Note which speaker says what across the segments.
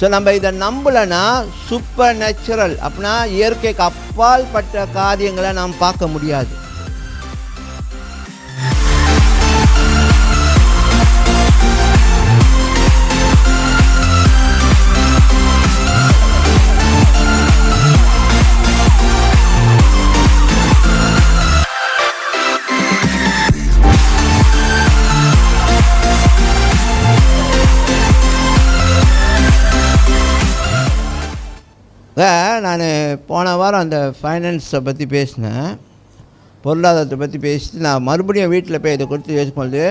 Speaker 1: So நம்ம இதை நம்பலைன்னா super natural அப்படின்னா இயற்கைக்கு அப்பால் பட்ட காரியங்களை நாம் பார்க்க முடியாது. நான் போன வாரம் அந்த ஃபைனான்ஸை பற்றி பேசினேன். பொருளாதாரத்தை பற்றி பேசிட்டு நான் மறுபடியும் வீட்டில் போய் இதை கொடுத்து பேசும்போது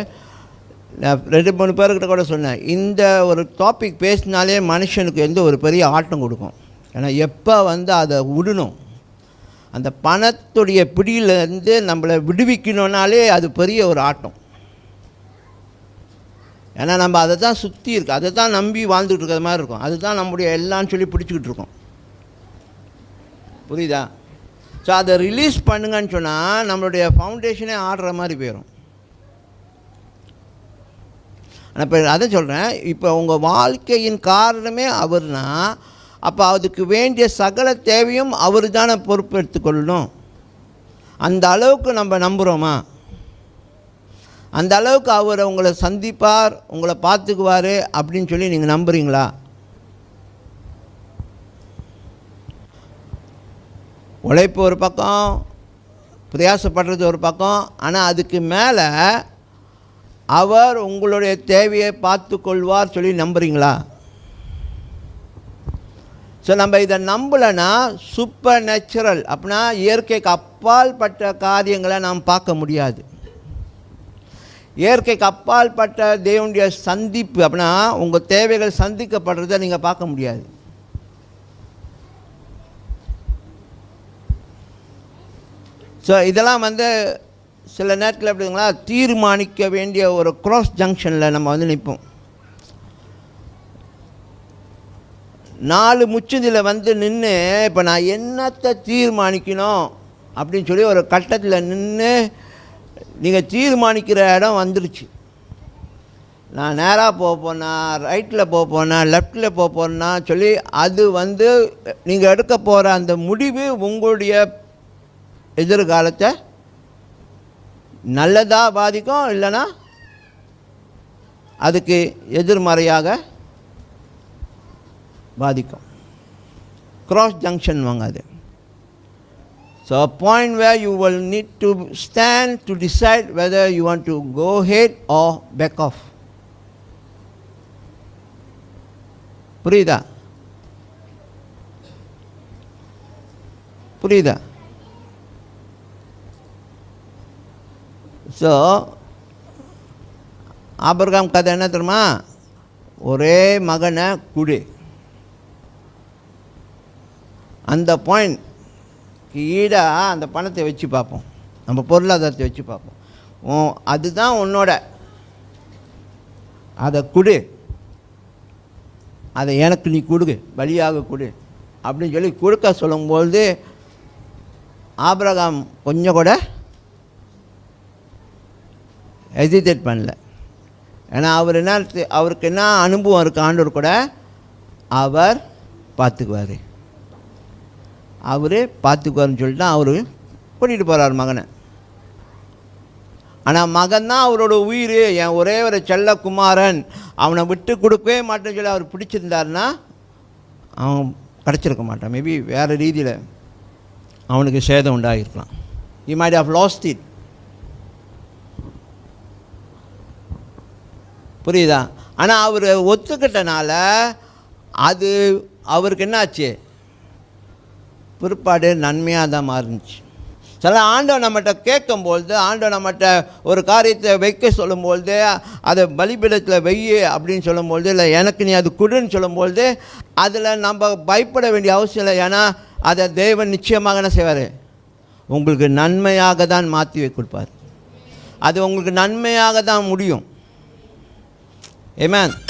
Speaker 1: நான் ரெண்டு மூணு பேர்கிட்ட கூட சொன்னேன். இந்த ஒரு டாபிக் பேசினாலே மனுஷனுக்கு எந்த ஒரு பெரிய ஆட்டம் கொடுக்கும். ஏன்னா எப்போ வந்து அதை விடணும்? அந்த பணத்துடைய பிடியிலேருந்து நம்மளை விடுவிக்கணுன்னாலே அது பெரிய ஒரு ஆட்டம். ஏன்னா நம்ம அதை தான் சுற்றி இருக்கு. அதை தான் நம்பி வாழ்ந்துகிட்டு இருக்கிற மாதிரி இருக்கும். அதுதான் நம்முடைய எல்லாம் சொல்லி பிடிச்சிக்கிட்டு இருக்கோம். புரியுதா? ஸோ அதை ரிலீஸ் பண்ணுங்கன்னு சொன்னால் நம்மளுடைய ஃபவுண்டேஷனே ஆடுற மாதிரி போயிடும் நான் இப்போ அதை சொல்கிறேன் இப்போ உங்கள் வாழ்க்கையின் காரணமே அவர்னா அப்போ அதுக்கு வேண்டிய சகல தேவையும் அவர் தானே பொறுப்பு அந்த அளவுக்கு நம்ம நம்புகிறோமா அந்த அளவுக்கு அவர் உங்களை சந்திப்பார் உங்களை பார்த்துக்குவார் அப்படின்னு சொல்லி நீங்கள் நம்புகிறீங்களா உழைப்பு ஒரு பக்கம் பிரயாசப்படுறது ஒரு பக்கம் ஆனால் அதுக்கு மேலே அவர் உங்களுடைய தேவையை பார்த்து கொள்வார் சொல்லி நம்புகிறீங்களா ஸோ நம்ம இதை நம்பலைன்னா சூப்பர் நேச்சுரல் அப்படின்னா இயற்கைக்கு அப்பால் பட்ட காரியங்களை நாம் பார்க்க முடியாது. இயற்கைக்கு அப்பால் பட்ட தேவனுடைய சந்திப்பு அப்படின்னா உங்கள் தேவைகள் சந்திக்கப்படுறதை நீங்கள் பார்க்க முடியாது. ஸோ இதெல்லாம் வந்து சில நேரத்தில் எப்படிங்களா தீர்மானிக்க வேண்டிய ஒரு க்ராஸ் ஜங்ஷனில் நம்ம வந்து நிற்போம். நாலு முச்சந்தில் வந்து நின்று இப்போ நான் என்னத்தை தீர்மானிக்கணும்? அப்படின்னு சொல்லி ஒரு கட்டத்தில் நின்று நீங்கள் தீர்மானிக்கிற இடம் வந்துருச்சு. நான் நேராக போக போனா ரைட்டில் போக போனா லெஃப்டில் போக போனா சொல்லி அது வந்து நீங்கள் எடுக்க போகிற அந்த முடிவு உங்களுடைய எதிர்காலத்தை நல்லதாக பாதிக்கும் இல்லைன்னா அதுக்கு எதிர்மறையாக பாதிக்கும். கிராஸ் ஜங்ஷன் வாங்க அது. So point where you will need to stand to decide whether you want to go ahead or back off புரியுதா? புரியுதா? ஸோ ஆபர்காம் கதை என்ன தெரியுமா? ஒரே மகனை குடு. அந்த பாயிண்ட் ஈடாக அந்த பணத்தை வச்சு பார்ப்போம். நம்ம பொருளாதாரத்தை வச்சு பார்ப்போம். அதுதான் உன்னோட. அதை கொடு. அதை எனக்கு நீ கொடுக்கு. பலியாக கொடு. அப்படின்னு சொல்லி கொடுக்க சொல்லும்போது ஆபிரகாம் கொஞ்சம் கூட ஹெசிடேட் பண்ணல. ஏன்னா அவர் என்ன அவருக்கு என்ன அனுபவம் இருக்கு ஆண்டவர் கூட? அவர் பார்த்துக்குவார். அவர் பார்த்துக்குவார்னு சொல்லிட்டு தான் அவர் கூட்டிகிட்டு போகிறார் மகனை. ஆனால் மகன் தான் அவரோட உயிர். என் ஒரே ஒரு செல்ல குமாரன். அவனை விட்டு கொடுக்கவே மாட்டேன்னு சொல்லி அவர் பிடிச்சிருந்தாருன்னா அவன் கிடச்சிருக்க மாட்டான். மேபி வேறு ரீதியில் அவனுக்கு சேதம் உண்டாகிருக்கலாம் he might have lost it புரியுதா? ஆனால் அவர் ஒத்துக்கிட்டனால அது அவருக்கு என்னாச்சு? பிற்பாடு நன்மையாக தான் மாறுச்சு சில ஆண்டவன் நம்மகிட்ட கேட்கும்பொழுது ஆண்டவன் நம்மகிட்ட ஒரு காரியத்தை வைக்க சொல்லும்பொழுது அதை பலிபீடத்தில் வெய்யு அப்படின்னு சொல்லும்பொழுது இல்லை எனக்கு நீ அது கொடுன்னு சொல்லும்பொழுது அதில் நம்ம பயப்பட வேண்டிய அவசியம் இல்லை. ஏன்னா அதை தேவன் நிச்சயமாக என்ன செய்வார்? உங்களுக்கு நன்மையாக தான் மாற்றி வைக்கொடுப்பார் அது உங்களுக்கு நன்மையாக தான் முடியும். Amen.